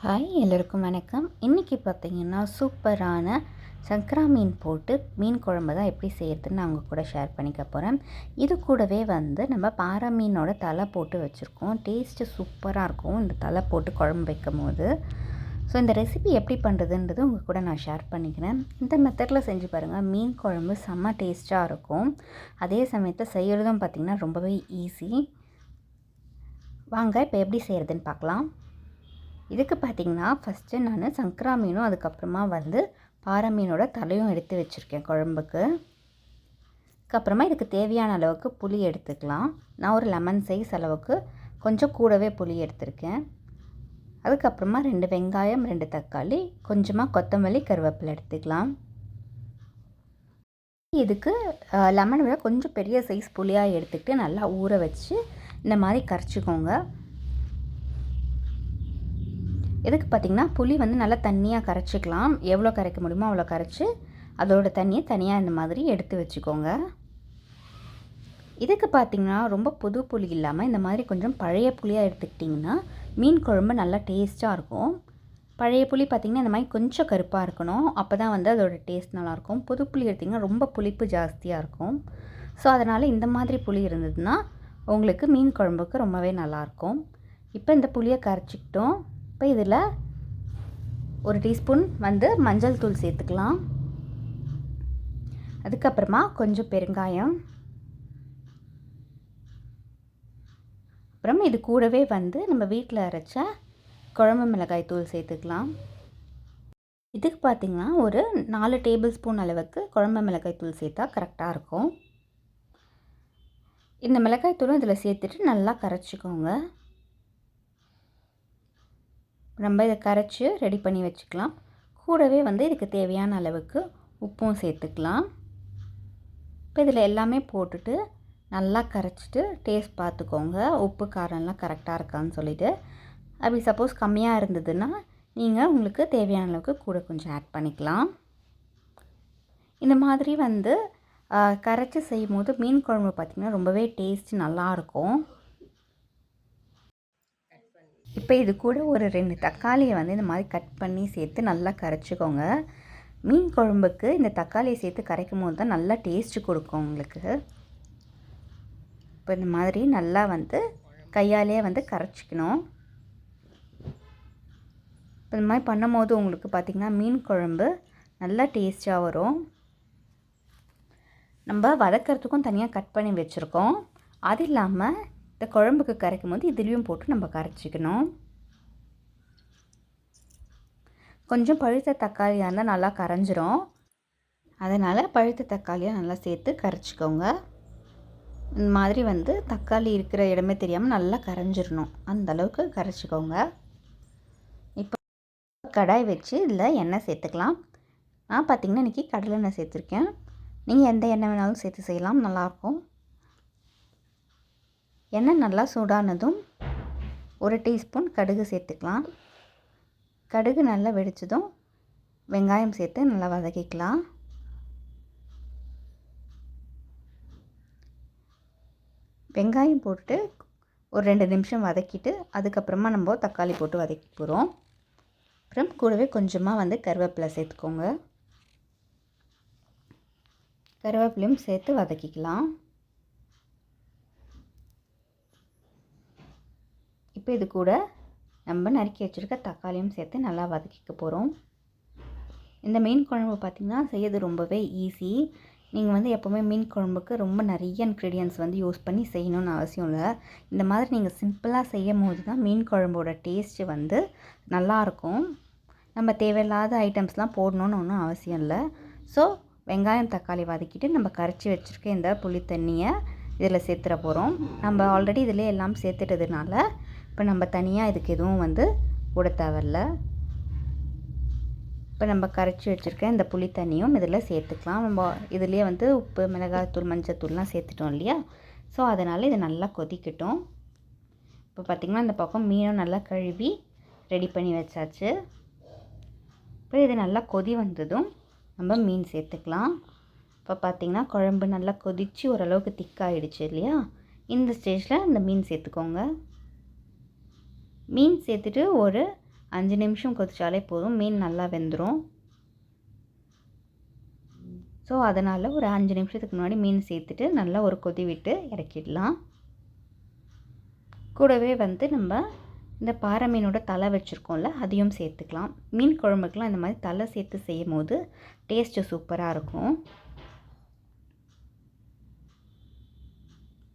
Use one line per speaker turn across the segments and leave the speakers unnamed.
Hi எல்லோருக்கும் வணக்கம். இன்றைக்கி பார்த்தீங்கன்னா சூப்பரான சங்கரா மீன் போட்டு மீன் குழம்பு தான் எப்படி செய்யறதுன்னு நான் உங்கள் கூட ஷேர் பண்ணிக்க போகிறேன் இது கூடவே வந்து நம்ம பாறை மீனோட தலை போட்டு வச்சுருக்கோம். டேஸ்ட்டு சூப்பராக இருக்கும் இந்த தலை போட்டு குழம்பு வைக்கும் போது ஸோ இந்த ரெசிபி எப்படி பண்ணுறதுன்றது உங்கள் கூட நான் ஷேர் பண்ணிக்கிறேன். இந்த மெத்தடில் செஞ்சு பாருங்கள் மீன் குழம்பு செம்ம டேஸ்ட்டாக இருக்கும். அதே சமயத்தில் செய்கிறதும் பார்த்திங்கன்னா ரொம்பவே ஈஸி வாங்க இப்போ எப்படி செய்கிறதுன்னு பார்க்கலாம். இதுக்கு பார்த்திங்கன்னா ஃபஸ்ட்டு நான் சங்கரா மீனும் அதுக்கப்புறமா வந்து பாறை மீனோட தலையும் எடுத்து வச்சுருக்கேன் குழம்புக்கு. அதுக்கப்புறமா இதுக்கு தேவையான அளவுக்கு புளி எடுத்துக்கலாம். நான் ஒரு லெமன் சைஸ் அளவுக்கு கொஞ்சம் கூடவே புளி எடுத்திருக்கேன். அதுக்கப்புறமா ரெண்டு வெங்காயம் ரெண்டு தக்காளி கொஞ்சமாக கொத்தமல்லி கருவேப்பிலை எடுத்துக்கலாம். இதுக்கு லெமன் விட கொஞ்சம் பெரிய சைஸ் புளியாக எடுத்துக்கிட்டு நல்லா ஊற வச்சு இந்த மாதிரி கரைச்சிக்கோங்க. எதுக்கு பார்த்திங்கன்னா புளி வந்து நல்லா தண்ணியாக கரைச்சிக்கலாம். எவ்வளோ கரைக்க முடியுமோ அவ்வளோ கரைச்சி அதோட தண்ணியை தனியாக இந்த மாதிரி எடுத்து வச்சுக்கோங்க. இதுக்கு பார்த்திங்கன்னா ரொம்ப புது புளி இல்லாமல் இந்த மாதிரி கொஞ்சம் பழைய புளியாக எடுத்துக்கிட்டிங்கன்னா மீன் குழம்பு நல்லா டேஸ்ட்டாக இருக்கும். பழைய புளி பார்த்திங்கன்னா இந்த மாதிரி கொஞ்சம் கருப்பாக இருக்கணும். அப்போ தான் வந்து அதோடய டேஸ்ட் நல்லாயிருக்கும். புது புளி எடுத்திங்கன்னா ரொம்ப புளிப்பு ஜாஸ்தியாக இருக்கும். ஸோ அதனால் இந்த மாதிரி புளி இருந்ததுன்னா உங்களுக்கு மீன் குழம்புக்கு ரொம்பவே நல்லாயிருக்கும். இப்போ இந்த புளியை கரைச்சிக்கிட்டோம். இப்போ இதில் ஒரு டீஸ்பூன் வந்து மஞ்சள் தூள் சேர்த்துக்கலாம். அதுக்கப்புறமா கொஞ்சம் பெருங்காயம். அப்புறம் இது கூடவே வந்து நம்ம வீட்டில் அரைச்ச குழம்பு மிளகாய் தூள் சேர்த்துக்கலாம். இதுக்கு பார்த்திங்கன்னா ஒரு நாலு டேபிள் ஸ்பூன் அளவுக்கு குழம்பு மிளகாய் தூள் சேர்த்தா கரெக்டாக இருக்கும். இந்த மிளகாய் தூளும் இதில் சேர்த்துட்டு நல்லா கரைச்சிக்கோங்க. நம்ம இதை கரைச்சி ரெடி பண்ணி வச்சுக்கலாம். கூடவே வந்து இதுக்கு தேவையான அளவுக்கு உப்பும் சேர்த்துக்கலாம். இப்போ இதில் எல்லாமே போட்டுட்டு நல்லா கரைச்சிட்டு டேஸ்ட் பார்த்துக்கோங்க. உப்பு காரம்லாம் கரெக்டாக இருக்கான்னு சொல்லிவிட்டு அப்படி சப்போஸ் கம்மியாக இருந்ததுன்னா நீங்கள் உங்களுக்கு தேவையான அளவுக்கு கூட கொஞ்சம் ஆட் பண்ணிக்கலாம். இந்த மாதிரி வந்து கரைச்சி செய்யும் போது மீன் குழம்பு பார்த்திங்கன்னா ரொம்பவே டேஸ்ட் நல்லாயிருக்கும் இப்போ இது கூட ஒரு ரெண்டு தக்காளியை வந்து இந்த மாதிரி கட் பண்ணி சேர்த்து நல்லா கரைச்சிக்கோங்க. மீன் குழம்புக்கு இந்த தக்காளியை சேர்த்து கரைக்கும் போது தான் நல்லா டேஸ்ட்டு கொடுக்கும் உங்களுக்கு. இப்போ இந்த மாதிரி நல்லா வந்து கையாலே வந்து கரைச்சிக்கணும். இப்போ இந்த மாதிரி பண்ணும் போது உங்களுக்கு பார்த்திங்கன்னா மீன் குழம்பு நல்லா டேஸ்ட்டாக வரும். நம்ம வதக்கிறதுக்கும் தனியாக கட் பண்ணி வச்சுருக்கோம். அது இல்லாமல் இந்த குழம்புக்கு கரைக்கும் போது இதுலேயும் போட்டு நம்ம கரைச்சிக்கணும். கொஞ்சம் பழுத்த தக்காளியாக இருந்தால் நல்லா கரைஞ்சிரும். அதனால் பழுத்த தக்காளியாக நல்லா சேர்த்து கரைச்சிக்கோங்க. இந்த மாதிரி வந்து தக்காளி இருக்கிற இடமே தெரியாமல் நல்லா கரைஞ்சிடணும் அந்த அளவுக்கு கரைச்சிக்கோங்க. இப்போ கடாய் வச்சு இதில் எண்ணெய் சேர்த்துக்கலாம். நான் பார்த்திங்கன்னா இன்றைக்கி கடலெண்ணெய் சேர்த்துருக்கேன். நீங்கள் எந்த எண்ணெய் வேணாலும் சேர்த்து செய்யலாம். நல்லாயிருக்கும் எண்ணெய் நல்லா சூடானதும் ஒரு டீஸ்பூன் கடுகு சேர்த்துக்கலாம். கடுகு நல்லா வெடித்ததும் வெங்காயம் சேர்த்து நல்லா வதக்கிக்கலாம். வெங்காயம் போட்டு ஒரு ரெண்டு நிமிஷம் வதக்கிட்டு அதுக்கப்புறமா நம்ம தக்காளி போட்டு வதக்கி போகிறோம் அப்புறம் கூடவே கொஞ்சமாக வந்து கருவேப்பிலை சேர்த்துக்கோங்க. கருவேப்பிலையும் சேர்த்து வதக்கிக்கலாம். இப்போ இது கூட நம்ம நறுக்கி வச்சுருக்க தக்காளியும் சேர்த்து நல்லா வதக்கிக்க போகிறோம் இந்த மீன் குழம்பு பார்த்திங்கன்னா செய்யறது ரொம்பவே ஈஸி நீங்கள் வந்து எப்போவுமே மீன் குழம்புக்கு ரொம்ப நிறைய இன்க்ரீடியன்ஸ் வந்து யூஸ் பண்ணி செய்யணும்னு அவசியம் இல்லை. இந்த மாதிரி நீங்கள் சிம்பிளாக செய்யும் போது தான் மீன் குழம்போட டேஸ்ட்டு வந்து நல்லாயிருக்கும் நம்ம தேவையில்லாத ஐட்டம்ஸ்லாம் போடணுன்னு ஒன்றும் அவசியம் இல்லை. ஸோ வெங்காயம் தக்காளி வதக்கிட்டு நம்ம கரைச்சி வச்சுருக்க இந்த புளி தண்ணியை இதில் சேர்த்துட போகிறோம் நம்ம ஆல்ரெடி இதில் எல்லாம் சேர்த்துட்டதுனால இப்போ நம்ம தனியாக இதுக்கு எதுவும் வந்து போட தேவையில்ல. இப்போ நம்ம கரைச்சி வச்சுருக்க இந்த புளி தண்ணியும் இதில் சேர்த்துக்கலாம். நம்ம இதுலேயே வந்து உப்பு மிளகாய்த்தூள் மஞ்சத்தூள்லாம் சேர்த்துட்டோம் இல்லையா? ஸோ அதனால் இது நல்லா கொதிக்கட்டும். இப்போ பார்த்திங்கன்னா இந்த பக்கம் மீனும் நல்லா கழுவி ரெடி பண்ணி வச்சாச்சு. இப்போ இது நல்லா கொதி வந்ததும் நம்ம மீன் சேர்த்துக்கலாம். இப்போ பார்த்திங்கன்னா குழம்பு நல்லா கொதித்து ஓரளவுக்கு திக்காகிடுச்சு இல்லையா? இந்த ஸ்டேஜில் இந்த மீன் சேர்த்துக்கோங்க. மீன் சேர்த்துட்டு ஒரு அஞ்சு நிமிஷம் கொதிச்சாலே போதும். மீன் நல்லா வெந்துடும் ஸோ அதனால் ஒரு அஞ்சு நிமிஷத்துக்கு முன்னாடி மீன் சேர்த்துட்டு நல்லா ஒரு கொதி விட்டு இறக்கிடலாம். கூடவே வந்து நம்ம இந்த பாறை மீனோட தலை வச்சுருக்கோம்ல அதையும் சேர்த்துக்கலாம். மீன் குழம்புக்கெலாம் இந்த மாதிரி தலை சேர்த்து செய்யும் போது டேஸ்ட்டு சூப்பராக இருக்கும்.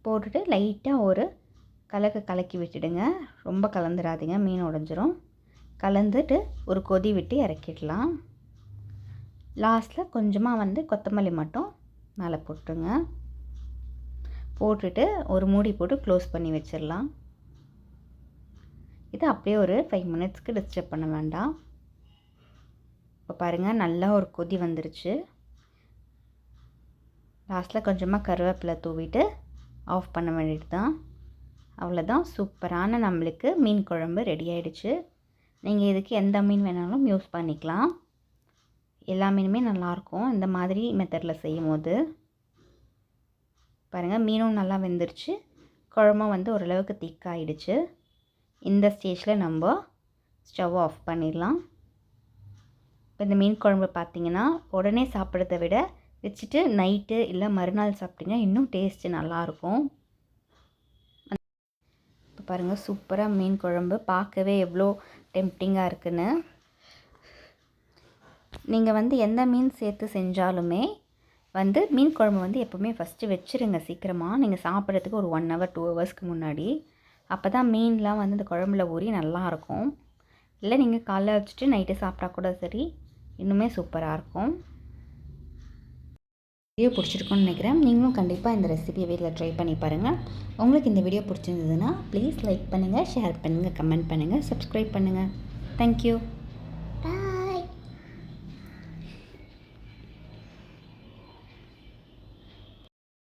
போட்டுட்டு லைட்டாக ஒரு கலக்க கலக்கி விட்டுடுங்க. ரொம்ப கலந்துடாதீங்க மீன் உடஞ்சிரும். கலந்துட்டு ஒரு கொதி விட்டு இறக்கிடலாம். லாஸ்ட்டில் கொஞ்சமாக வந்து கொத்தமல்லி மட்டும் மேலே போட்டுருங்க. போட்டுட்டு ஒரு மூடி போட்டு க்ளோஸ் பண்ணி வச்சிடலாம். இது அப்படியே ஒரு ஃபைவ் மினிட்ஸ்க்கு டிஸ்டர்ப் பண்ண வேண்டாம். இப்போ பாருங்கள் நல்லா ஒரு கொதி வந்துருச்சு. லாஸ்ட்டில் கொஞ்சமாக கருவேப்பிலை தூவிட்டு ஆஃப் பண்ண வேண்டியது தான் அவ்வளோதான் சூப்பரான நம்மளுக்கு மீன் குழம்பு ரெடி ஆகிடுச்சு நீங்கள் இதுக்கு எந்த மீன் வேணாலும் யூஸ் பண்ணிக்கலாம். எல்லா மீனுமே நல்லாயிருக்கும் இந்த மாதிரி மெத்தடில் செய்யும் போது பாருங்கள் மீனும் நல்லா வெந்துருச்சு. குழம்பும் வந்து ஓரளவுக்கு திக்காயிடுச்சு இந்த ஸ்டேஜில் நம்ம ஸ்டவ் ஆஃப் பண்ணிடலாம். இப்போ இந்த மீன் குழம்பு பார்த்திங்கன்னா உடனே சாப்பிட்றத விட வச்சுட்டு நைட்டு இல்லை மறுநாள் சாப்பிட்டிங்கன்னா இன்னும் டேஸ்ட்டு நல்லாயிருக்கும் இப்போ பாருங்கள் சூப்பராக மீன் குழம்பு. பார்க்கவே எவ்வளோ டெம்டிங்காக இருக்குன்னு. நீங்கள் வந்து எந்த மீன் சேர்த்து செஞ்சாலுமே வந்து மீன் குழம்பு வந்து எப்போவுமே ஃபஸ்ட்டு வச்சுருங்க சீக்கிரமாக நீங்கள் சாப்பிட்றதுக்கு ஒரு ஒன் ஹவர் டூ ஹவர்ஸ்க்கு முன்னாடி. அப்போ தான் மீன்லாம் வந்து இந்த குழம்புல ஊறி நல்லாயிருக்கும் இல்லை நீங்கள் காலைல வச்சுட்டு நைட்டு சாப்பிட்டா கூட சரி. இன்னுமே சூப்பராக இருக்கும். வீடியோ பிடிச்சிருக்கோன்னு நினைக்கிறேன். நீங்களும் கண்டிப்பாக இந்த ரெசிபியை வீட்டில் ட்ரை பண்ணி பாருங்கள் உங்களுக்கு இந்த வீடியோ பிடிச்சிருந்ததுன்னா ப்ளீஸ் லைக் பண்ணுங்கள் ஷேர் பண்ணுங்கள் கமெண்ட் பண்ணுங்கள் சப்ஸ்கிரைப் பண்ணுங்கள் தேங்க்யூ